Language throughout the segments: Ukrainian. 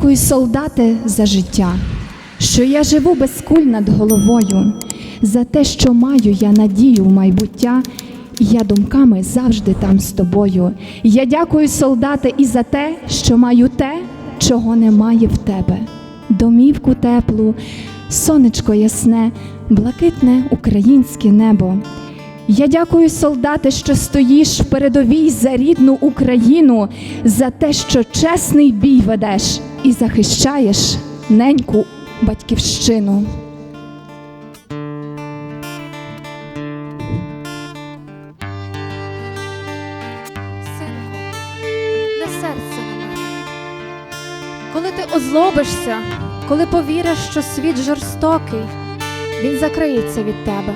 дякую, солдати, за життя, що я живу без куль над головою, за те, що маю я надію в майбуття, і я думками завжди там з тобою. Я дякую, солдати, і за те, що маю те, чого немає в тебе. Домівку теплу, сонечко ясне, блакитне українське небо. Я дякую, солдати, що стоїш в передовій за рідну Україну, за те, що чесний бій ведеш і захищаєш неньку батьківщину. Коли ти озлобишся, коли повіриш, що світ жорстокий, він закриється від тебе.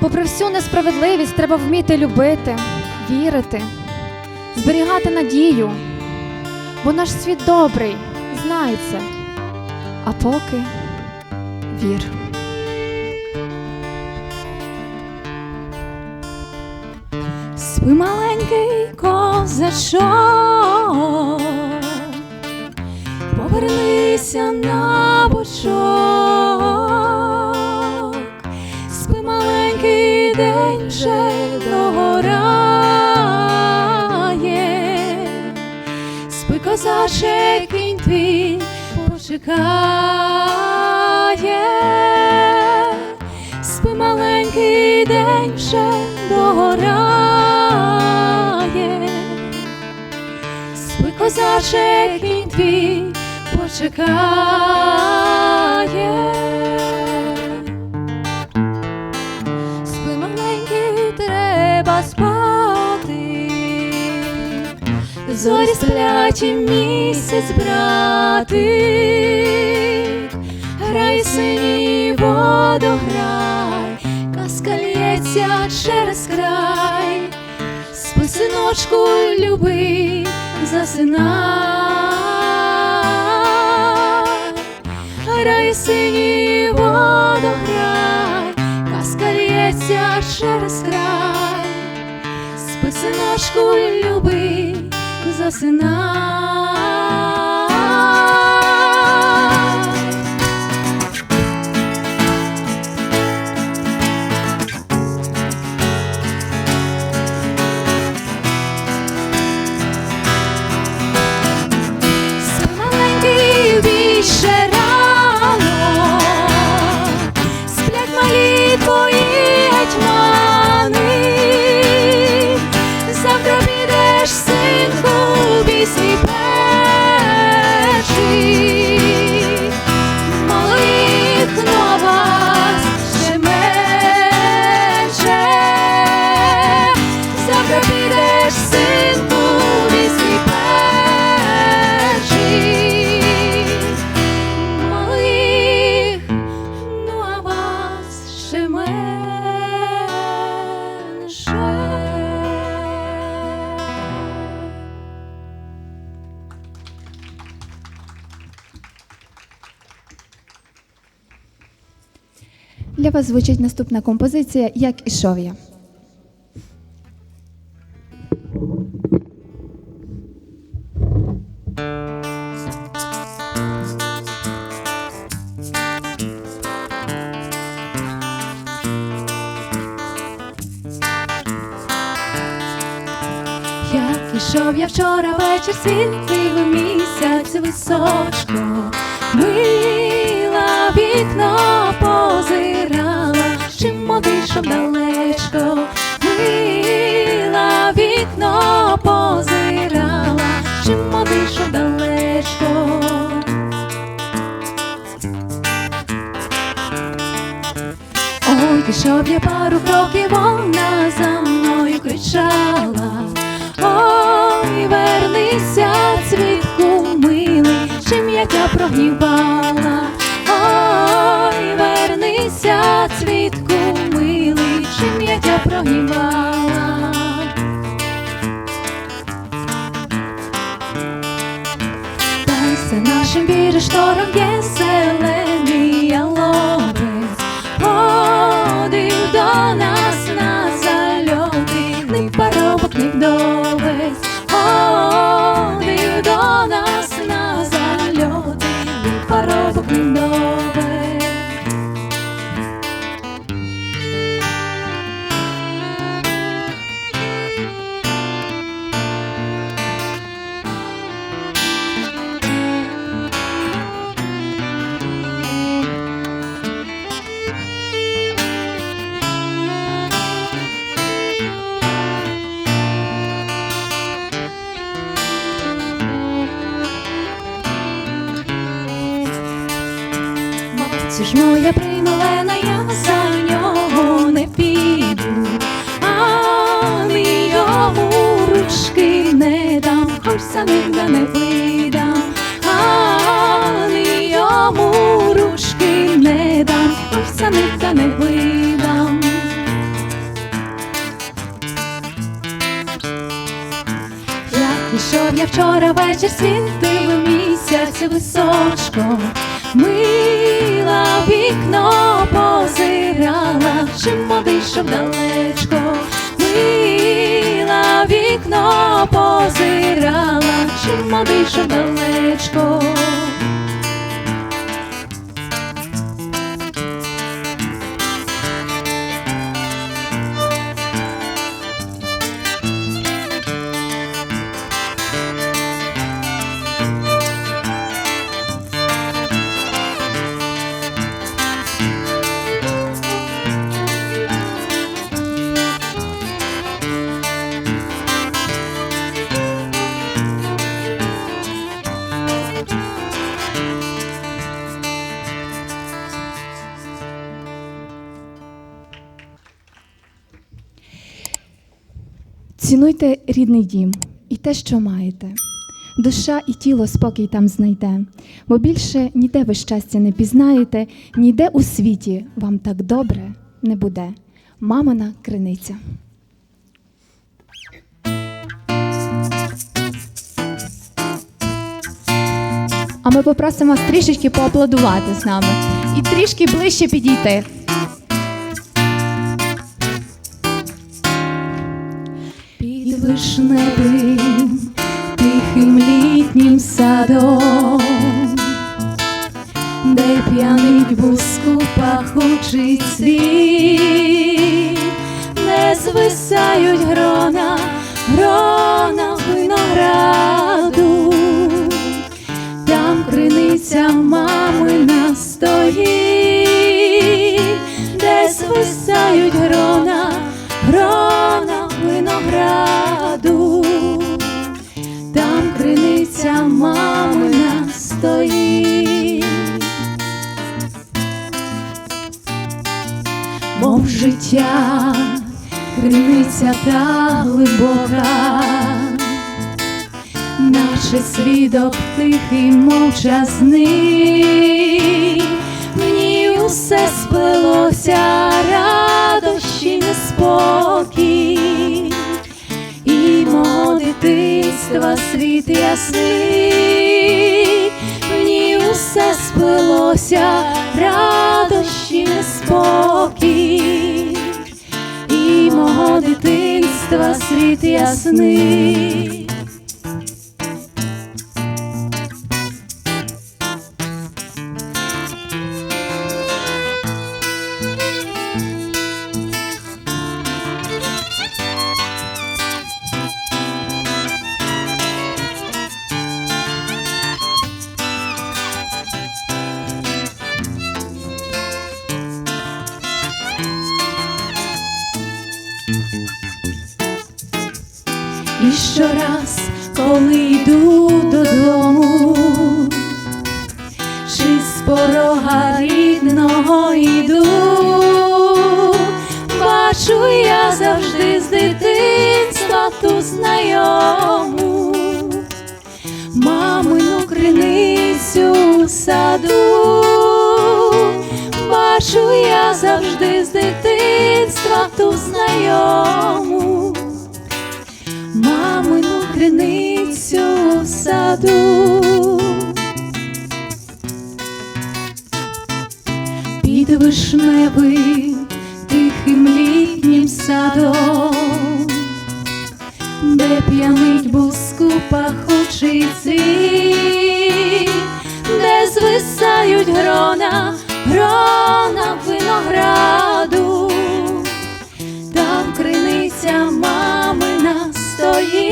Попри всю несправедливість, треба вміти любити, вірити, зберігати надію, бо наш світ добрий, це. А поки вір. Спи маленький козачок, повернися на бочок, спи маленький день вже кінь твій почекає, спи маленький день вже догорає, спи козаче, кінь твій почекає. Зорі сплять і місяць брати, грай синій водограй, казка лється через край, спи синочку, люби, засинай, грай синій водограй, казка лється через край, спи синочку, люби, засинай. Для вас звучить наступна композиція Як ішов я. Як ішов я вчора вечір, світив місяць височко, одійшов далечко, мила вікно позирала, чим одійшов далечко. Ой, пішов я пару кроків, вона за мною кричала. Ой, вернися, цвітку милий, чим я тя прогнівала. Прогнівала. Та все нашим віриш, штором є зелений ходив до нас на зальоти, ні парубок, ні вдовець, хоч не не дам, хоч за не видам. Як я вчора вечір, світив місяць височко, мила вікно позирала, чим одийшов далечко, мила вікно позирала, чим одийшов далечко. Цінуйте рідний дім і те, що маєте. Душа і тіло спокій там знайде, бо більше ніде ви щастя не пізнаєте, ніде у світі вам так добре не буде. Мамина криниця. А ми попросимо вас трішечки поаплодувати з нами і трішки ближче підійти. Під вишневим тихим літнім садом, де п'янить буску пахучий цвіт, не звисають грона, грона винограду, там криниця мамина стоїть, життя, криниця та глибока. Наче свідок тихий мовчазний, в ній усе сплелося, радощі неспокій, і мого дитинства світ ясний, в ній усе сплелося, радощі неспокій, і мого дитинства світ ясний. І щораз, коли йду додому, чи з порога рідного йду, бачу я завжди з дитинства ту знайому, мамину криницю саду, бачу я завжди з дитинства ту знайому? Мамину криницю в саду. Під вишневим тихим літнім садом, де п'янить буску пахучий де звисають грона, грона винограду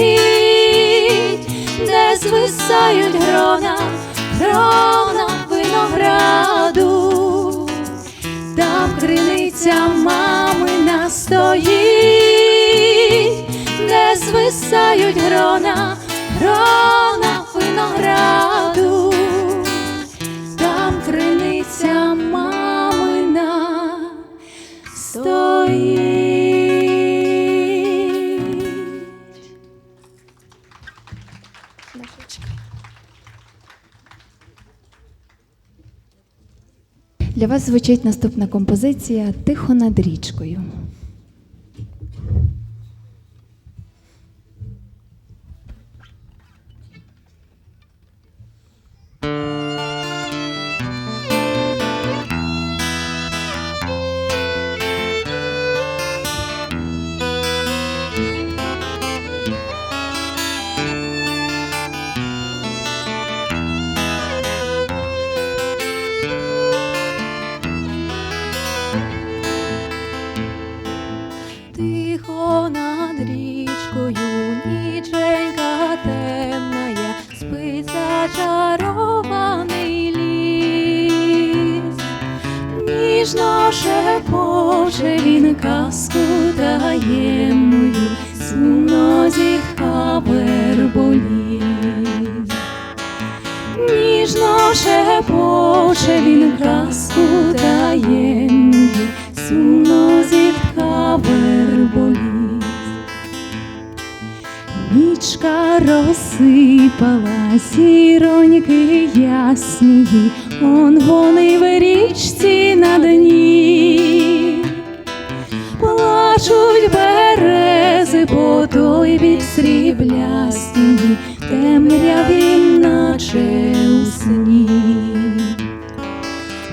стоїть, де звисають грона, грона винограду, там криниця мамина стоїть, де звисають грона, грона винограду, Для вас звучить наступна композиція Тихо над річкою. Нічка розсипала зіроньки ясні, он вони в річці на дні. Плачуть берези по той бік сріблясні, темряві, наче у сні.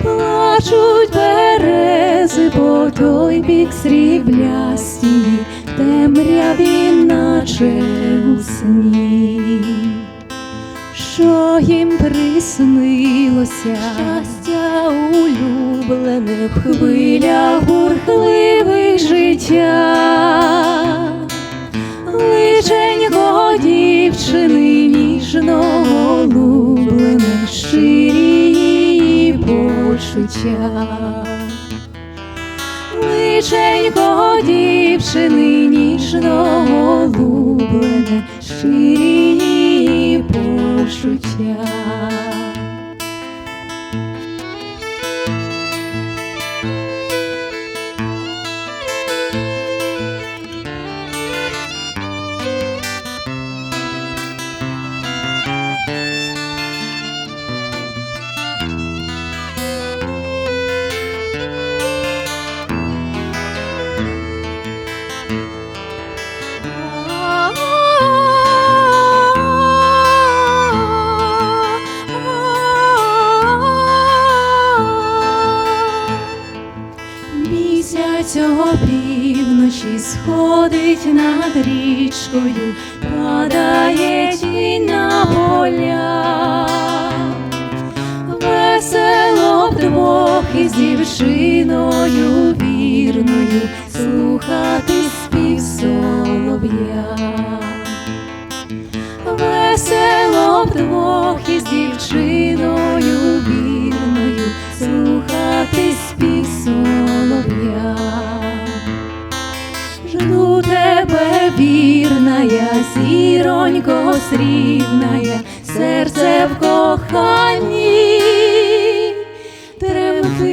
Плачуть берези по той бік сріблясті, темряві, наче у сні. Що їм приснилося, щастя улюблене в хвилях бурхливих життя, личенько дівчини ніжно голублене, щирі її почуття. Личенько дівчини ніжно голублене, ширіні почуття. Зіронько срібная, серце в коханні тремтить.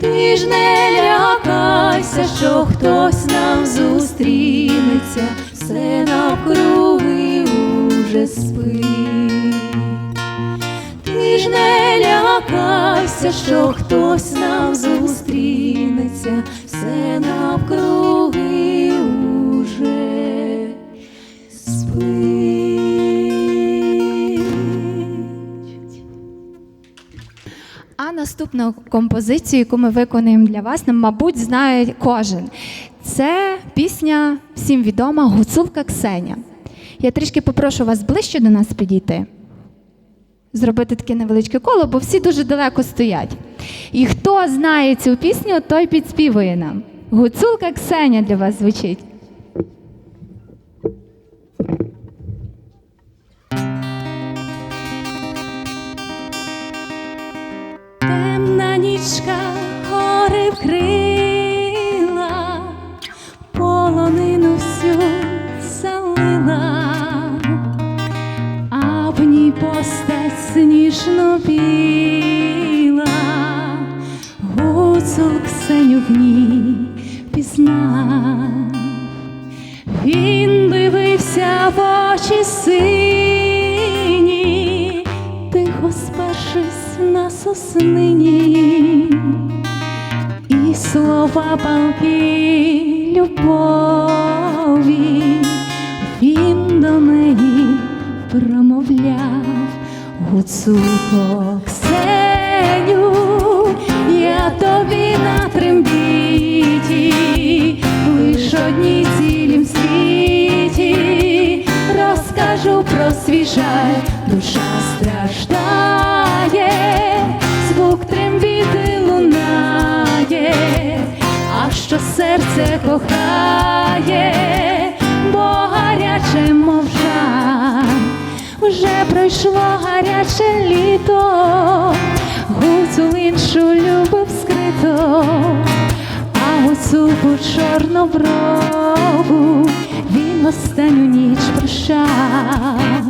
Ти ж не лякайся, що хтось нам зустрінеться, все навкруги уже спить. Ти ж не лякайся, що хтось нам зустрінеться, все навкруги наступну композицію, яку ми виконуємо для вас, мабуть, знає кожен. Це пісня всім відома Гуцулка Ксеня. Я трішки попрошу вас ближче до нас підійти, зробити таке невеличке коло, бо всі дуже далеко стоять. І хто знає цю пісню, той підспівує нам. Гуцулка Ксеня для вас звучить. Нічка гори вкрила, полонину всю залила, а в ній постать сніжно біла, гуцул Ксеню в ній пізнав. Він дивився в очі сині, тихо спершись на сосні. Слова палки любові. Він до неї промовляв гуцулко Ксеню, я тобі на трембіті, лиш одній цілім світі, розкажу про свій жаль, душа страждає, серце кохає, бо гаряче мов. Вже пройшло гаряче літо, гуцул іншу любив скрито, а гуцулку чорноброву він останню ніч прощав.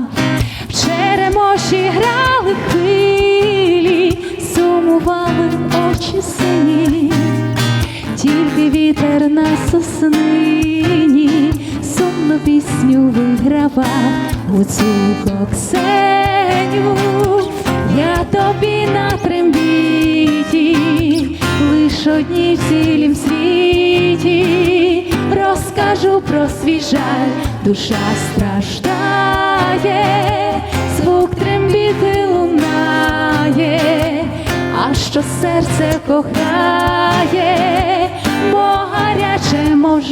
В черемоші грали хвилі, сумували очі сині, вітер на соснині сумну пісню вигравав гуцулко Ксеню, я тобі на трембіті, лиш одній в цілім світі, розкажу про свій жаль, душа страждає, звук трембіти лунає, а що серце кохає, бо гаряче мов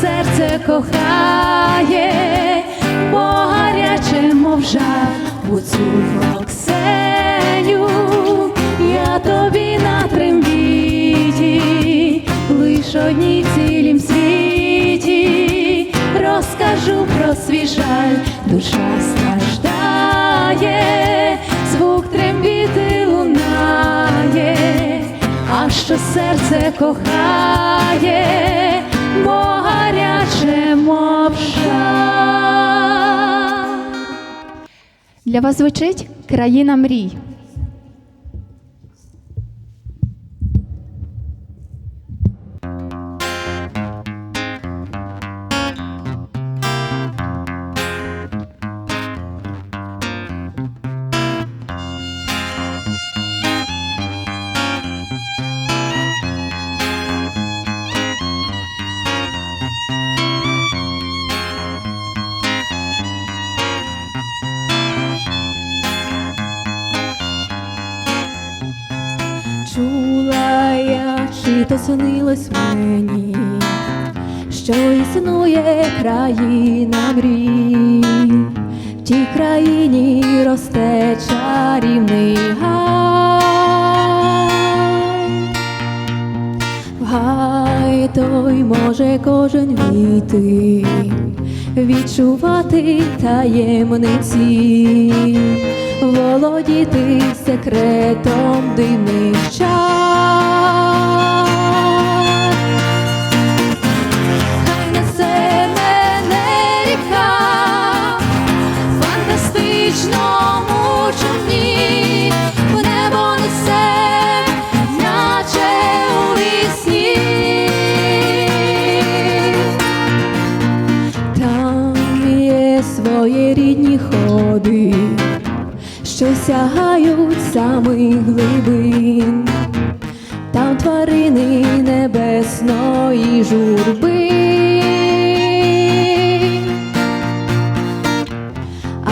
серце кохає, бо гаряче мов жар, гуцулко Ксеню, я тобі на трембіті, лиш одній цілім світі, розкажу про свій жаль, душа страждає, звук трембіти лунає, а що серце кохає, Для вас звучить країна мрій. То снилось мені, що існує країна мрій, в тій країні росте чарівний гай. Гай той може кожен війти, відчувати таємниці, володіти секретом дивних чар. Сягають самих глибин, там тварини небесної журби.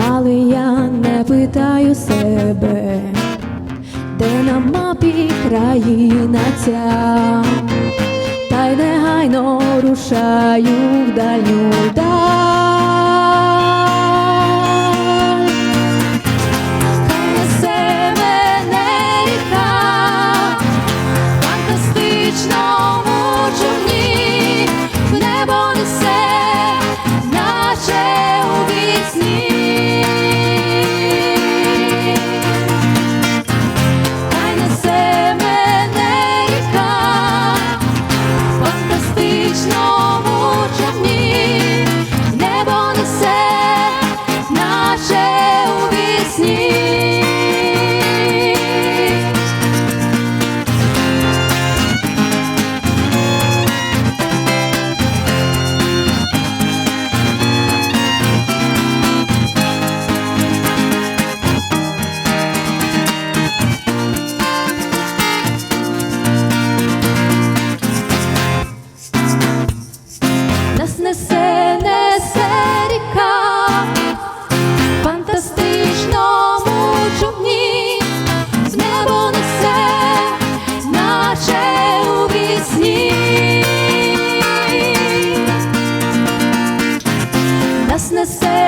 Але я не питаю себе, де на мапі країна ця, та й негайно рушаю в дальню даль. say